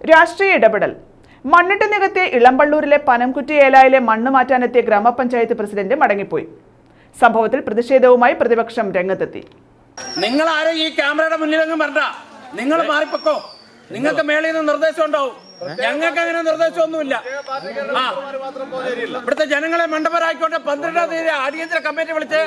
രാഷ്ട്രീയ ഇടപെടൽ. മണ്ണിട്ട് നികത്തിയ ഇളമ്പള്ളൂരിലെ പനംകുറ്റി ഏലായിലെ മണ്ണ് മാറ്റാനെത്തിയ ഗ്രാമപഞ്ചായത്ത് പ്രസിഡന്റ് മടങ്ങിപ്പോയി. സംഭവത്തിൽ പ്രതിഷേധവുമായി പ്രതിപക്ഷം രംഗത്തെത്തി. നിങ്ങൾ ആരും ഈ ക്യാമറയുടെ മുന്നിലെങ്ങും വരണ്ട. നിങ്ങൾ മാറിപ്പോക്കോ. നിങ്ങൾക്ക് മേളിൽ നിന്ന് നിർദ്ദേശം ഉണ്ടാവും. ഞങ്ങൾക്ക് അങ്ങനെ നിർദ്ദേശമൊന്നുമില്ല. ആ. ഇവിടുത്തെ ജനങ്ങളെ മണ്ഡപരായിക്കോട്ടെ പന്ത്രണ്ടാം തീയതി അടിയന്തര കമ്മിറ്റി വിളിച്ച്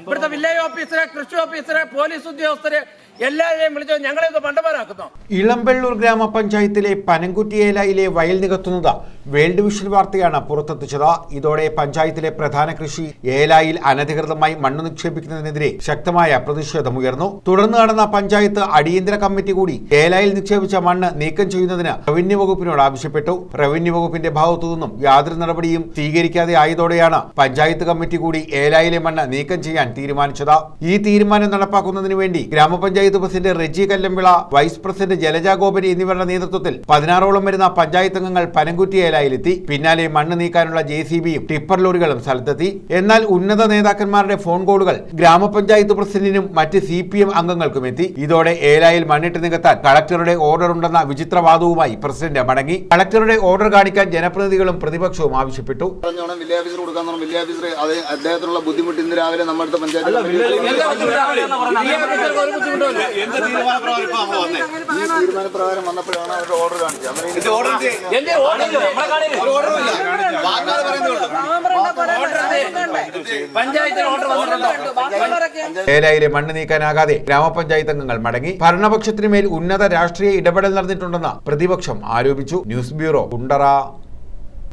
ഇവിടുത്തെ വില്ലേജ് ഓഫീസറെ കൃഷി ഓഫീസറെ പോലീസ് ഉദ്യോഗസ്ഥരെ എല്ലാവരെയും വിളിച്ച് ഞങ്ങളെ മണ്ഡപരാക്കുന്നു. ഇളമ്പള്ളൂർ ഗ്രാമപഞ്ചായത്തിലെ പനംകുറ്റിയേലയിലെ വയൽ നികത്തുന്നത് വേൾഡ് വിഷൻ വാർത്തയാണ് പുറത്തെത്തിച്ചത്. ഇതോടെ പഞ്ചായത്തിലെ പ്രധാന കൃഷി ഏലായിൽ അനധികൃതമായി മണ്ണ് നിക്ഷേപിക്കുന്നതിനെതിരെ ശക്തമായ പ്രതിഷേധമുയർന്നു. തുടർന്ന് നടന്ന പഞ്ചായത്ത് അടിയന്തര കമ്മിറ്റി കൂടി ഏലായിൽ നിക്ഷേപിച്ച മണ്ണ് നീക്കം ചെയ്യുന്നതിന് റവന്യൂ വകുപ്പിനോട് ആവശ്യപ്പെട്ടു. റവന്യൂ വകുപ്പിന്റെ ഭാഗത്തു നിന്നും യാതൊരു നടപടിയും സ്വീകരിക്കാതെ ആയതോടെയാണ് പഞ്ചായത്ത് കമ്മിറ്റി കൂടി ഏലായിലെ മണ്ണ് നീക്കം ചെയ്യാൻ തീരുമാനിച്ചത്. ഈ തീരുമാനം നടപ്പാക്കുന്നതിന് വേണ്ടി ഗ്രാമപഞ്ചായത്ത് president Reji Kallambila vice president Jalaja Gopari എന്നിവരുടെ നേതൃത്വത്തിൽ പതിനാറോളം വരുന്ന പഞ്ചായത്ത് അംഗങ്ങൾ പനംകുറ്റി ഏലായിലെത്തി പിന്നാലെ മണ്ണ് നീക്കാനുള്ള ജെ സി ബിയും ടിപ്പർ ലോറികളും സ്ഥലത്തെത്തി എന്നാൽ ഉന്നത നേതാക്കന്മാരുടെ ഫോൺ കോളുകൾ ഗ്രാമപഞ്ചായത്ത് പ്രസിഡന്റിനും മറ്റ് സി പി എം അംഗങ്ങൾക്കും എത്തി ഇതോടെ ഏലായിൽ മണ്ണിട്ട് നികത്താൻ കളക്ടറുടെ ഓർഡർ ഉണ്ടെന്ന വിചിത്രവാദവുമായി പ്രസിഡന്റ് മടങ്ങി കളക്ടറുടെ ഓർഡർ കാണിക്കാൻ ജനപ്രതിനിധികളും പ്രതിപക്ഷവും ആവശ്യപ്പെട്ടു അദ്ദേഹത്തിനുള്ള ബുദ്ധിമുട്ട് ഇന്ന് രാവിലെ നമ്മുടെ പഞ്ചായത്ത് തീരുമാനപ്രകാരം വന്നപ്പോഴാണ് അവരുടെ ഓർഡർ കാണിച്ചത് ഏലായിലെ മണ്ണ് നീക്കാനാകാതെ ഗ്രാമപഞ്ചായത്ത് അംഗങ്ങൾ മടങ്ങി ഭരണപക്ഷത്തിനുമേൽ ഉന്നത രാഷ്ട്രീയ ഇടപെടൽ നടന്നിട്ടുണ്ടെന്ന് പ്രതിപക്ഷം ആരോപിച്ചു. News bureau Kundara.